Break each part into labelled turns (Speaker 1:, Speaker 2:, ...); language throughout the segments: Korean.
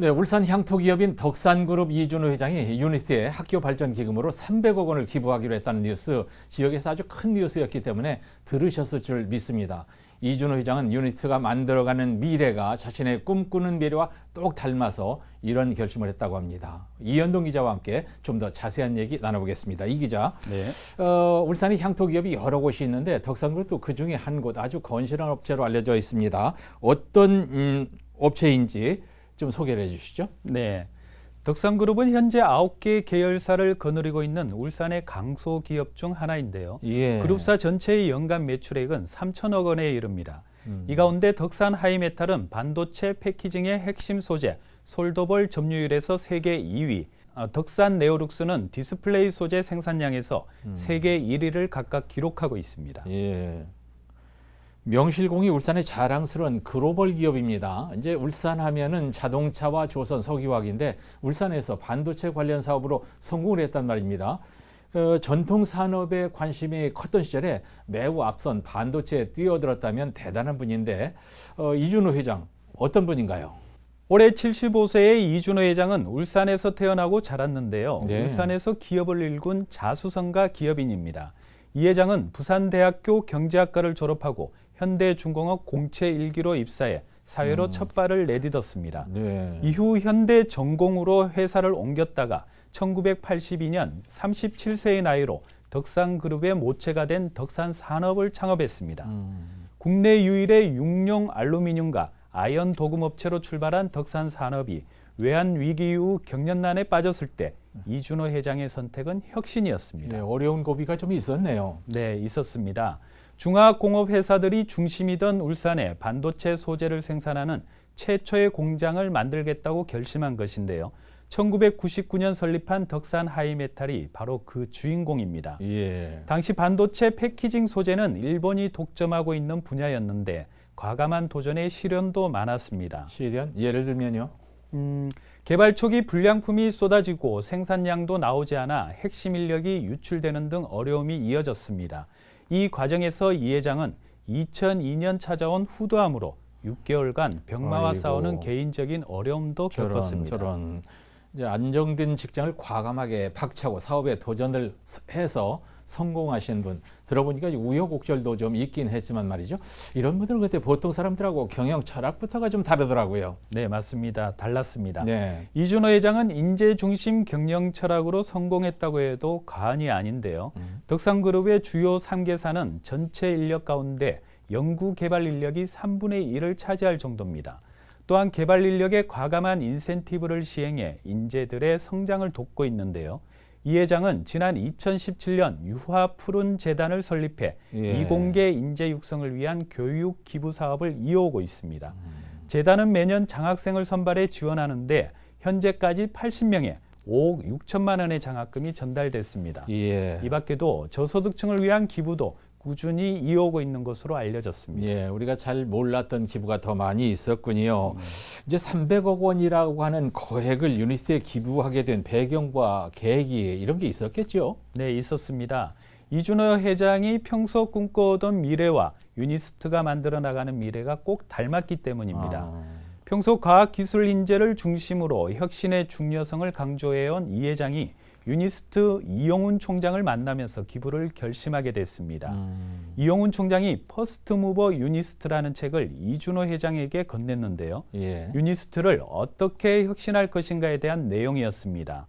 Speaker 1: 네, 울산 향토기업인 덕산그룹 이준호 회장이 유니티에 학교 발전 기금으로 300억 원을 기부하기로 했다는 뉴스 지역에서 아주 큰 뉴스였기 때문에 들으셨을 줄 믿습니다. 이준호 회장은 유니티가 만들어가는 미래가 자신의 꿈꾸는 미래와 똑 닮아서 이런 결심을 했다고 합니다. 이현동 기자와 함께 좀 더 자세한 얘기 나눠보겠습니다. 이 기자,
Speaker 2: 네.
Speaker 1: 어, 울산에 향토기업이 여러 곳이 있는데 덕산그룹도 그 중에 한 곳 아주 건실한 업체로 알려져 있습니다. 어떤 음, 업체인지 좀 소개를 해주시죠.
Speaker 2: 네. 덕산그룹은 현재 9개 계열사를 거느리고 있는 울산의 강소 기업 중 하나인데요.
Speaker 1: 예.
Speaker 2: 그룹사 전체의 연간 매출액은 3천억 원에 이릅니다.
Speaker 1: 음.
Speaker 2: 이 가운데 덕산 하이메탈은 반도체 패키징의 핵심 소재 솔더볼 점유율에서 세계 2위, 어, 덕산 네오룩스는 디스플레이 소재 생산량에서
Speaker 1: 음.
Speaker 2: 세계 1위를 각각 기록하고 있습니다.
Speaker 1: 예. 명실공히 울산의 자랑스러운 글로벌 기업입니다. 이제 울산 하면은 자동차와 조선 석유화학인데 울산에서 반도체 관련 사업으로 성공을 했단 말입니다. 어, 전통 산업에 관심이 컸던 시절에 매우 앞선 반도체에 뛰어들었다면 대단한 분인데 어, 이준호 회장 어떤 분인가요?
Speaker 2: 올해 75세의 이준호 회장은 울산에서 태어나고 자랐는데요.
Speaker 1: 네.
Speaker 2: 울산에서 기업을 일군 자수성가 기업인입니다. 이 회장은 부산대학교 경제학과를 졸업하고 현대중공업 공채 1기로 입사해 사회로
Speaker 1: 음.
Speaker 2: 첫 발을 내딛었습니다.
Speaker 1: 네.
Speaker 2: 이후 현대 전공으로 회사를 옮겼다가 1982년 37세의 나이로 덕산그룹의 모체가 된 덕산산업을 창업했습니다.
Speaker 1: 음,
Speaker 2: 국내 유일의 육룡 알루미늄과 아연 도금업체로 출발한 덕산산업이 외환 위기 이후 경련난에 빠졌을 때 이준호 회장의 선택은 혁신이었습니다.
Speaker 1: 네, 어려운 고비가 좀 있었네요.
Speaker 2: 네, 있었습니다. 중화공업 회사들이 중심이던 울산에 반도체 소재를 생산하는 최초의 공장을 만들겠다고 결심한 것인데요. 1999년 설립한 덕산 하이메탈이 바로 그 주인공입니다.
Speaker 1: 예.
Speaker 2: 당시 반도체 패키징 소재는 일본이 독점하고 있는 분야였는데 과감한 도전의 시련도 많았습니다.
Speaker 1: 시련 예를 들면요.
Speaker 2: 음, 개발 초기 불량품이 쏟아지고 생산량도 나오지 않아 핵심 인력이 유출되는 등 어려움이 이어졌습니다. 이 과정에서 이 회장은 2002년 찾아온 후두암으로 6개월간 병마와
Speaker 1: 아이고.
Speaker 2: 싸우는 개인적인 어려움도
Speaker 1: 저런
Speaker 2: 겪었습니다.
Speaker 1: 저런 이제 안정된 직장을 과감하게 박차고 사업에 도전을 스- 해서 성공하신 분 들어보니까 우여곡절도 좀 있긴 했지만 말이죠. 이런 분들은 그때 보통 사람들하고 경영 철학부터가 좀 다르더라고요.
Speaker 2: 네, 맞습니다. 달랐습니다.
Speaker 1: 네.
Speaker 2: 이준호 회장은 인재 중심 경영 철학으로 성공했다고 해도 과언이 아닌데요.
Speaker 1: 음.
Speaker 2: 덕산그룹의 주요 3개사는 전체 인력 가운데 연구 개발 인력이 3분의 1을 차지할 정도입니다. 또한 개발 인력의 과감한 인센티브를 시행해 인재들의 성장을 돕고 있는데요. 이 회장은 지난 2017년 유화 푸른 재단을 설립해
Speaker 1: 예.
Speaker 2: 이공계 인재 육성을 위한 교육 기부 사업을 이어오고 있습니다. 재단은 매년 장학생을 선발해 지원하는데 현재까지 80명의 5억 6천만 원의 장학금이 전달됐습니다.
Speaker 1: 예.
Speaker 2: 이 밖에도 저소득층을 위한 기부도 꾸준히 이어오고 있는 것으로 알려졌습니다.
Speaker 1: 예, 우리가 잘 몰랐던 기부가 더 많이 있었군요. 이제 300억 원이라고 하는 거액을 유니스에 기부하게 된 배경과 계기 이런 게 있었겠죠.
Speaker 2: 네, 있었습니다. 이준호 회장이 평소 꿈꿔오던 미래와 유니스트가 만들어 나가는 미래가 꼭 닮았기 때문입니다.
Speaker 1: 아,
Speaker 2: 평소 과학 기술 인재를 중심으로 혁신의 중요성을 강조해온 이 회장이 유니스트 이용훈 총장을 만나면서 기부를 결심하게 됐습니다.
Speaker 1: 음,
Speaker 2: 이용훈 총장이 퍼스트 무버 유니스트라는 책을 이준호 회장에게 건넸는데요.
Speaker 1: 예.
Speaker 2: 유니스트를 어떻게 혁신할 것인가에 대한 내용이었습니다.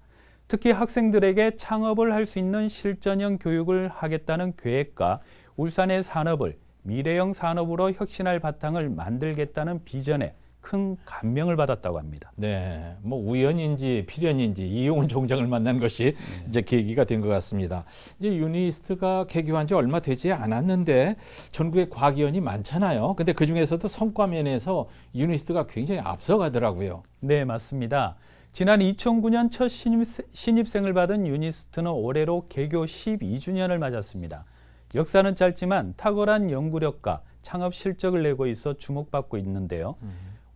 Speaker 2: 특히 학생들에게 창업을 할 수 있는 실전형 교육을 하겠다는 계획과 울산의 산업을 미래형 산업으로 혁신할 바탕을 만들겠다는 비전에 큰 감명을 받았다고 합니다.
Speaker 1: 네, 뭐 우연인지 필연인지 이용훈 총장을 만난 것이 이제 계기가 된 것 같습니다. 이제 유니스트가 개교한 지 얼마 되지 않았는데 전국에 과기원이 많잖아요. 근데 그 중에서도 성과 면에서 유니스트가 굉장히 앞서가더라고요.
Speaker 2: 네, 맞습니다. 지난 2009년 첫 신입, 생을 받은 유니스트는 올해로 개교 12주년을 맞았습니다. 역사는 짧지만 탁월한 연구력과 창업 실적을 내고 있어 주목받고 있는데요.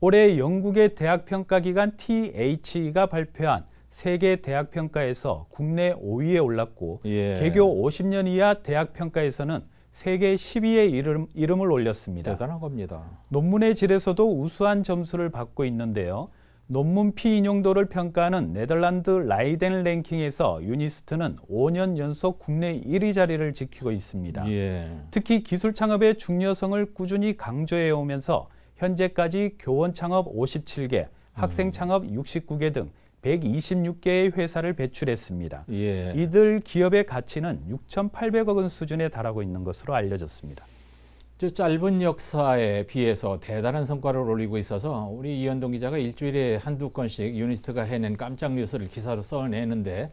Speaker 2: 올해 영국의 대학 평가 기관 THE가 발표한 세계 대학 평가에서 국내 5위에 올랐고
Speaker 1: 예.
Speaker 2: 개교 50년 이하 대학 평가에서는 세계 10위에 이름, 이름을 올렸습니다.
Speaker 1: 대단한 겁니다.
Speaker 2: 논문의 질에서도 우수한 점수를 받고 있는데요. 논문 피인용도를 평가하는 네덜란드 라이덴 랭킹에서 유니스트는 5년 연속 국내 1위 자리를 지키고 있습니다.
Speaker 1: 예.
Speaker 2: 특히 기술 창업의 중요성을 꾸준히 강조해 오면서 현재까지 교원 창업 57개, 학생 창업 69개 등 126개의 회사를 배출했습니다.
Speaker 1: 예.
Speaker 2: 이들 기업의 가치는 6,800억 원 수준에 달하고 있는 것으로 알려졌습니다.
Speaker 1: 저 짧은 역사에 비해서 대단한 성과를 올리고 있어서 우리 이현동 기자가 일주일에 한두 건씩 유니스트가 해낸 깜짝 뉴스를 기사로 써내는데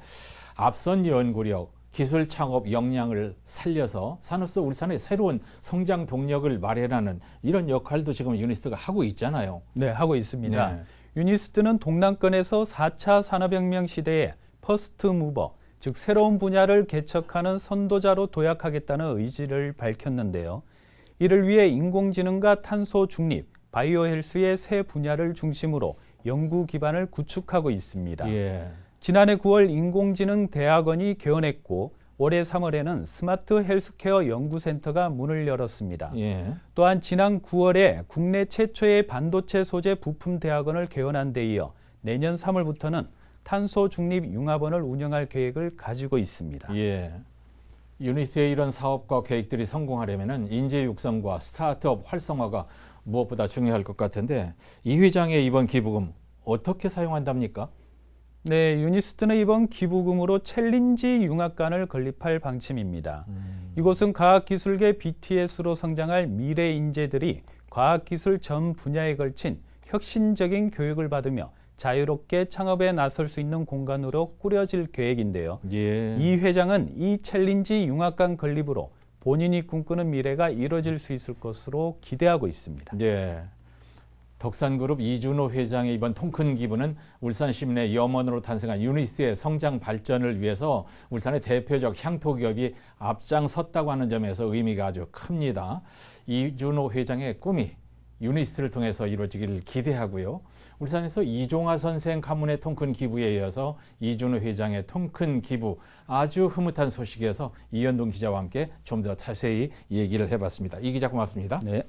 Speaker 1: 앞선 연구력, 기술 창업 역량을 살려서 산업소 울산의 새로운 성장 동력을 마련하는 이런 역할도 지금 유니스트가 하고 있잖아요.
Speaker 2: 네, 하고 있습니다.
Speaker 1: 네.
Speaker 2: 유니스트는 동남권에서 4차 산업혁명 시대에 퍼스트 무버, 즉 새로운 분야를 개척하는 선도자로 도약하겠다는 의지를 밝혔는데요. 이를 위해 인공지능과 탄소 중립, 바이오 헬스의 새 분야를 중심으로 연구 기반을 구축하고 있습니다.
Speaker 1: 예.
Speaker 2: 지난해 9월 인공지능 대학원이 개원했고 올해 3월에는 스마트 헬스케어 연구센터가 문을 열었습니다.
Speaker 1: 예.
Speaker 2: 또한 지난 9월에 국내 최초의 반도체 소재 부품 대학원을 개원한 데 이어 내년 3월부터는 탄소 중립 융합원을 운영할 계획을 가지고 있습니다.
Speaker 1: 예. 유니스트의 이런 사업과 계획들이 성공하려면 인재 육성과 스타트업 활성화가 무엇보다 중요할 것 같은데 이 회장의 이번 기부금 어떻게 사용한답니까?
Speaker 2: 네, 유니스트는 이번 기부금으로 챌린지 융합관을 건립할 방침입니다. 이곳은 과학기술계 BTS로 성장할 미래 인재들이 과학기술 전 분야에 걸친 혁신적인 교육을 받으며 자유롭게 창업에 나설 수 있는 공간으로 꾸려질 계획인데요.
Speaker 1: 예.
Speaker 2: 이 회장은 이 챌린지 융합관 건립으로 본인이 꿈꾸는 미래가 이뤄질 수 있을 것으로 기대하고 있습니다.
Speaker 1: 예. 덕산그룹 이준호 회장의 이번 통큰 기부는 울산 시민의 염원으로 탄생한 유니스트의 성장 발전을 위해서 울산의 대표적 향토 기업이 앞장섰다고 하는 점에서 의미가 아주 큽니다. 이준호 회장의 꿈이 유니스트를 통해서 이루어지기를 기대하고요. 울산에서 이종화 선생 가문의 통큰 기부에 이어서 이준호 회장의 통큰 기부 아주 흐뭇한 소식이어서 이현동 기자와 함께 좀 더 자세히 얘기를 해봤습니다. 이 기자 고맙습니다.
Speaker 2: 네.